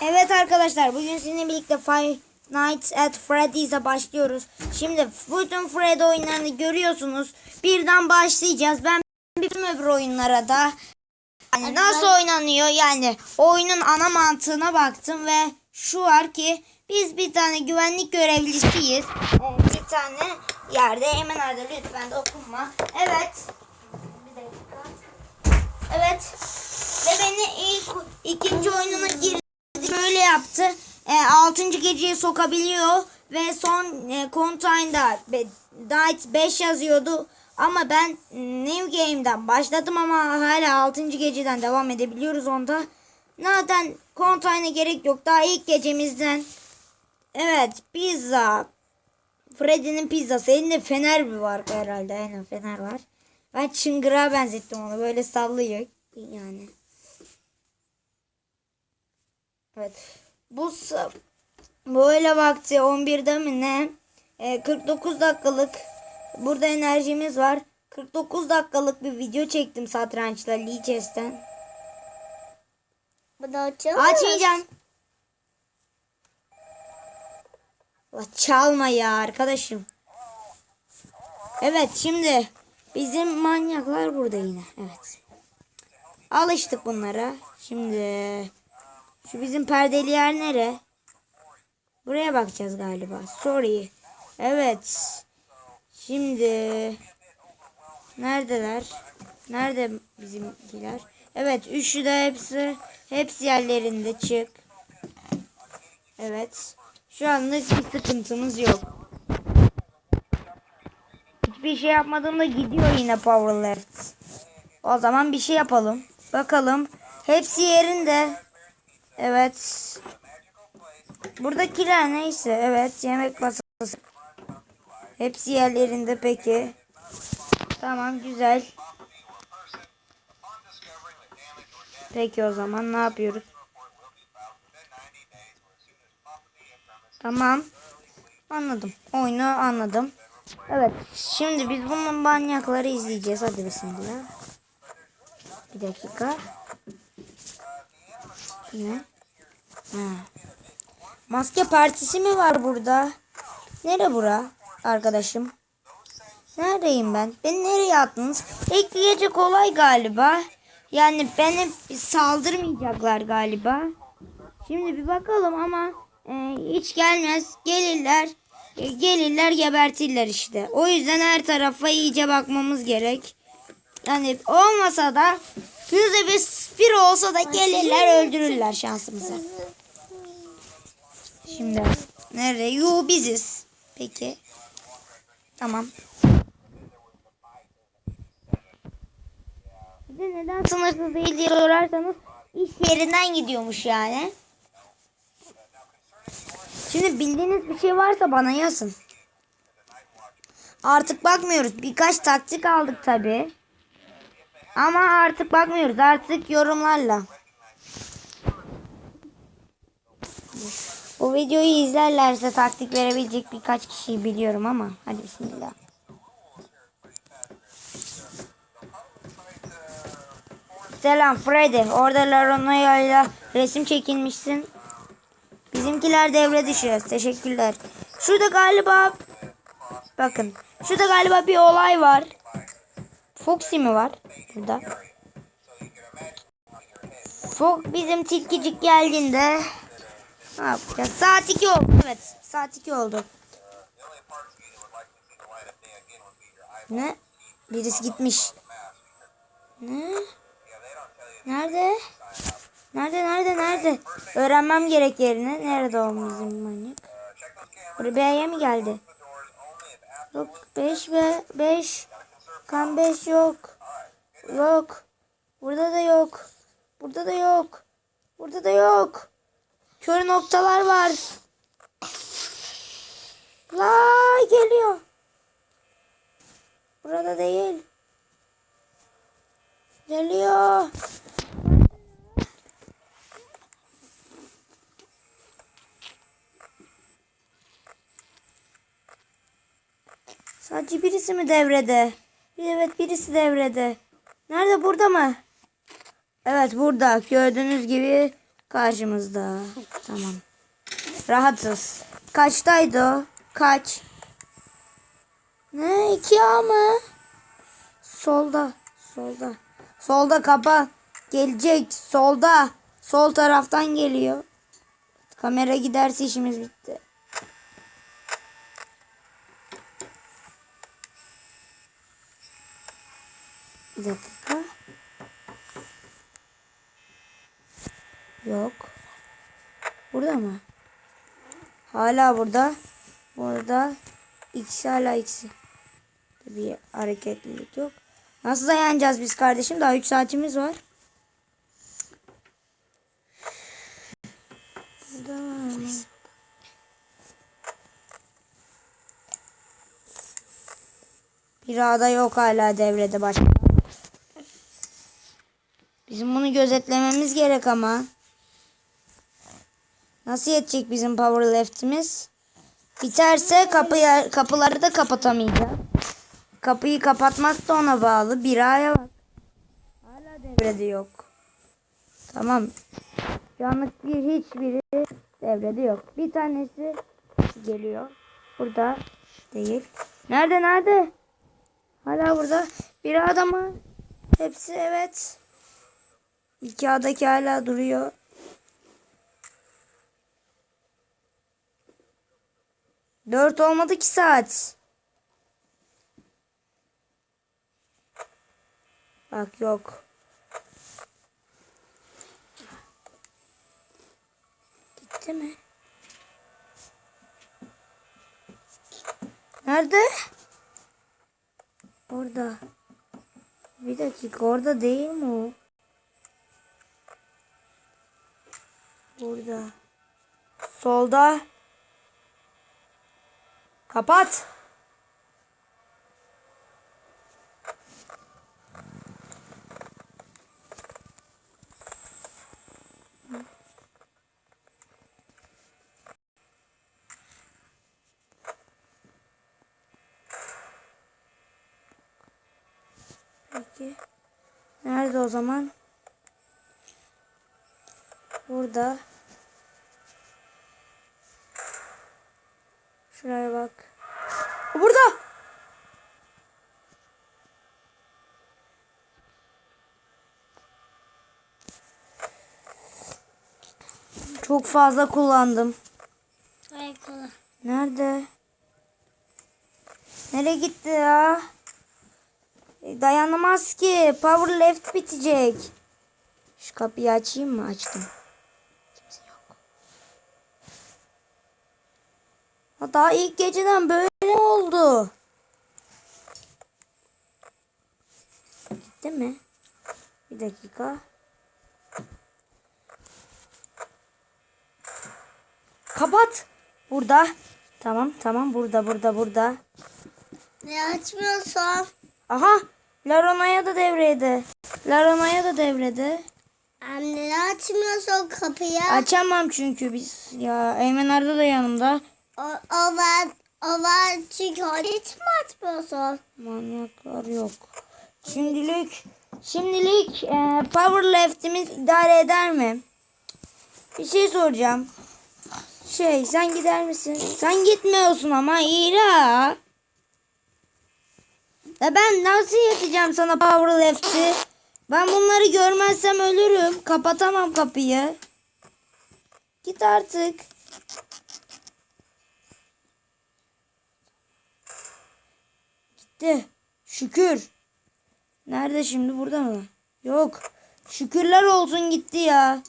Evet arkadaşlar bugün sizinle birlikte Five Nights at Freddy's'e başlıyoruz. Şimdi bütün Freddy oyunlarını görüyorsunuz. Birden başlayacağız. Ben bütün öbür oyunlara da yani nasıl oynanıyor yani oyunun ana mantığına baktım ve şu var ki biz bir tane güvenlik görevlisiyiz. Bir tane yerde hemen arada lütfen dokunma. Evet. Evet. Ve beni ilk ikinci oyununa şöyle yaptı. E, altıncı geceyi sokabiliyor ve son e, Contine'da be- Night 5 yazıyordu. Ama ben e, New Game'den başladım ama hala 6. geceden devam edebiliyoruz onda. Zaten Contine'e gerek yok. Daha ilk gecemizden. Evet pizza. Freddy'nin pizzası. Elinde fener mi var herhalde? Aynen fener var. Ben çıngırağa benzettim onu. Böyle sallıyor. Yani. Evet. Bu böyle vakti 11'de mi ne? Ee, 49 dakikalık burada enerjimiz var. 49 dakikalık bir video çektim satrançla Lee Chess'ten. Bu da açılır. Açmayacağım. Çalma ya arkadaşım. Evet şimdi bizim manyaklar burada yine. Evet. Alıştık bunlara. Şimdi şu bizim perdeli yer nere? Buraya bakacağız galiba. Sorry. Evet. Şimdi neredeler? Nerede bizimkiler? Evet, üçü de hepsi hepsi yerlerinde çık. Evet. Şu anlık bir sıkıntımız yok. Hiçbir şey yapmadığımda gidiyor yine power left. O zaman bir şey yapalım. Bakalım. Hepsi yerinde. Evet. Buradakiler neyse. Evet. Yemek masası. Hepsi yerlerinde peki. Tamam güzel. Peki o zaman ne yapıyoruz? Tamam. Anladım. Oyunu anladım. Evet. Şimdi biz bunun manyakları izleyeceğiz. Hadi bismillah. Bir dakika. Ne? Ha. Maske partisi mi var burada? Nere bura arkadaşım? Neredeyim ben? Beni nereye attınız? Gece kolay galiba. Yani beni saldırmayacaklar galiba. Şimdi bir bakalım ama e, hiç gelmez. Gelirler. e, gelirler gebertirler işte. O yüzden her tarafa iyice bakmamız gerek. Yani olmasa da yüzde bir, bir olsa da gelirler öldürürler şansımıza. Şimdi nerede? Yu biziz. Peki. Tamam. Bir de neden sınırsız değil diye sorarsanız iş yerinden gidiyormuş yani. Şimdi bildiğiniz bir şey varsa bana yazın. Artık bakmıyoruz. Birkaç taktik aldık tabi. Ama artık bakmıyoruz. Artık yorumlarla. O videoyu izlerlerse taktik verebilecek birkaç kişiyi biliyorum ama. Hadi bismillah. Selam Freddy. Orada Laronoya ile resim çekilmişsin. Bizimkiler devre dışı. Teşekkürler. Şurada galiba bakın. Şurada galiba bir olay var. Foxy mi var burada? Fox bizim tilkicik geldiğinde ne? Saat 2 oldu. Evet. Saat 2 oldu. Ne? Birisi gitmiş. Ne? Nerede? Nerede nerede nerede? Öğrenmem gerek yerini. Nerede o bizim manyak? Buraya mi geldi? Yok 5 ve 5. Kan 5 yok. Yok. Burada da yok. Burada da yok. Burada da yok. Kör noktalar var. La geliyor. Burada değil. Geliyor. Sadece birisi mi devrede? Evet birisi devrede. Nerede burada mı? Evet burada gördüğünüz gibi karşımızda. Tamam. Rahatız. Kaçtaydı o? Kaç? Ne? iki A mı? Solda. Solda. Solda kapa. Gelecek. Solda. Sol taraftan geliyor. Kamera giderse işimiz bitti. Dakika. Yok. Burada mı? Hala burada. Burada. X hala X'i. Bir hareketlilik yok. Nasıl dayanacağız biz kardeşim? Daha 3 saatimiz var. Bir ağda yok hala devrede başka. Bizim bunu gözetlememiz gerek ama. Nasıl yetecek bizim power left'imiz? Biterse kapıyı, kapıları da kapatamayacağız. Kapıyı kapatmak da ona bağlı. Bir aya bak. Hala devrede yok. Tamam. Şu anlık bir hiçbiri devrede yok. Bir tanesi geliyor. Burada değil. Nerede nerede? Hala burada. Bir adamı. Hepsi evet. İki adaki hala duruyor. Dört olmadı ki saat. Bak yok. Gitti mi? Nerede? Orada. Bir dakika orada değil mi o? Burada. Solda. Kapat. Peki. Nerede o zaman? Burada. Şuraya bak. O burada. Çok fazla kullandım. Nerede? Nereye gitti ya? E, Dayanamaz ki. Power left bitecek. Şu kapıyı açayım mı? Açtım. Kimse yok. Ha, Daha ilk geceden böyle oldu? Gitti mi? Bir dakika. Kapat. Burada. Tamam tamam burada burada burada. Ne açmıyorsun? Aha. Larona'ya da devrede. Larona'ya da devrede. Anne ne açmıyorsun kapıyı? Açamam çünkü biz. Ya Eymen Arda da yanımda. O, o var. O var çünkü hiç mi açmıyorsun? Manyaklar yok. Şimdilik şimdilik e, power left'imiz idare eder mi? Bir şey soracağım. Şey sen gider misin? Sen gitmiyorsun ama İra. Ya ben nasıl yeteceğim sana power left'i? Ben bunları görmezsem ölürüm. Kapatamam kapıyı. Git artık. Gitti. Şükür. Nerede şimdi? Burada mı? Yok. Şükürler olsun gitti ya.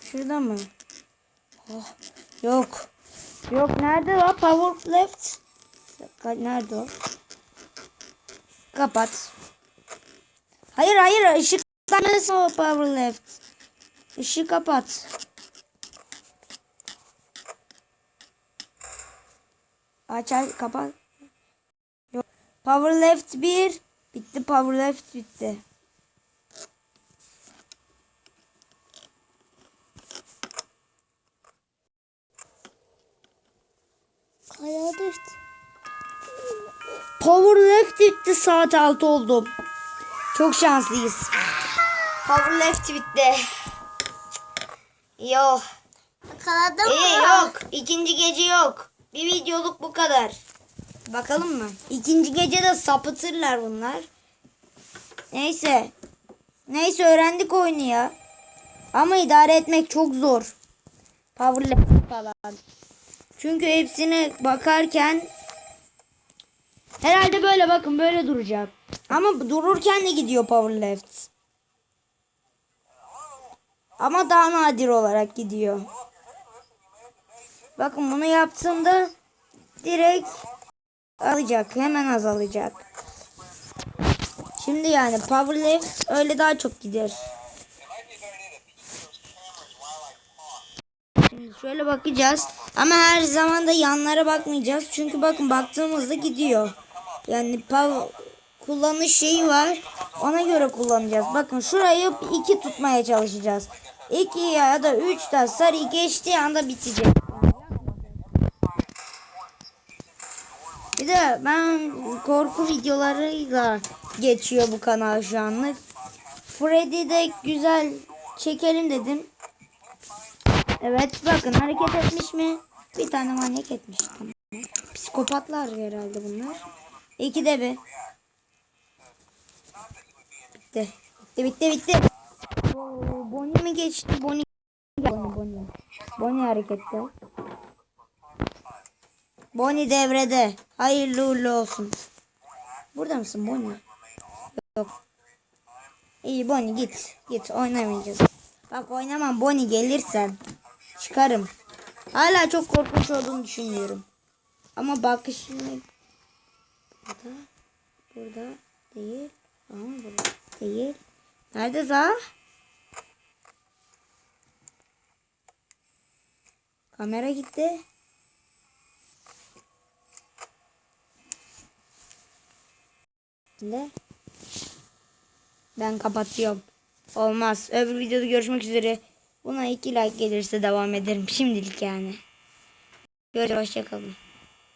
Şurada mı? Oh, yok. Yok nerede o? Power left. Nerede o? Kapat. Hayır hayır ışık neresi o power left? Işığı kapat. Aç aç kapat. Yok. Power left 1 bitti power left bitti. Kaya düştü. Power left bitti saat 6 oldu. Çok şanslıyız. Power left bitti. Yok. Yakaladın mı? İyi yok. İkinci gece yok. Bir videoluk bu kadar. Bakalım mı? İkinci gece de sapıtırlar bunlar. Neyse. Neyse öğrendik oyunu ya. Ama idare etmek çok zor. Power left falan. Çünkü hepsine bakarken herhalde böyle bakın böyle duracak. Ama dururken de gidiyor power left. Ama daha nadir olarak gidiyor. Bakın bunu yaptığımda direkt alacak. Hemen azalacak. Şimdi yani power left öyle daha çok gider. Şimdi şöyle bakacağız. Ama her zaman da yanlara bakmayacağız. Çünkü bakın baktığımızda gidiyor. Yani power kullanış şeyi var. Ona göre kullanacağız. Bakın şurayı iki tutmaya çalışacağız. 2 ya da 3 de sarı geçtiği anda bitecek. Bir de ben korku videolarıyla geçiyor bu kanal şu anlık. Freddy de güzel çekelim dedim. Evet bakın hareket etmiş mi? Bir tane manyak etmiş. Tamam. Psikopatlar herhalde bunlar. İki de bir. Bitti. Bitti bitti bitti. Oo, Bonnie mi geçti? Bonnie. Bonnie Bonnie. Bonnie harekette. Bonnie devrede. Hayırlı uğurlu olsun. Burada mısın Bonnie? Yok. İyi Bonnie git. Git oynamayacağız. Bak oynamam Bonnie gelirsen. Çıkarım. Hala çok korkunç olduğunu düşünüyorum. Ama bakışını burada burada değil. Ama burada değil. Nerede za? Kamera gitti. Ne? Ben kapatıyorum. Olmaz. Öbür videoda görüşmek üzere. Buna iki like gelirse devam ederim. Şimdilik yani. Görüşürüz. Hoşçakalın.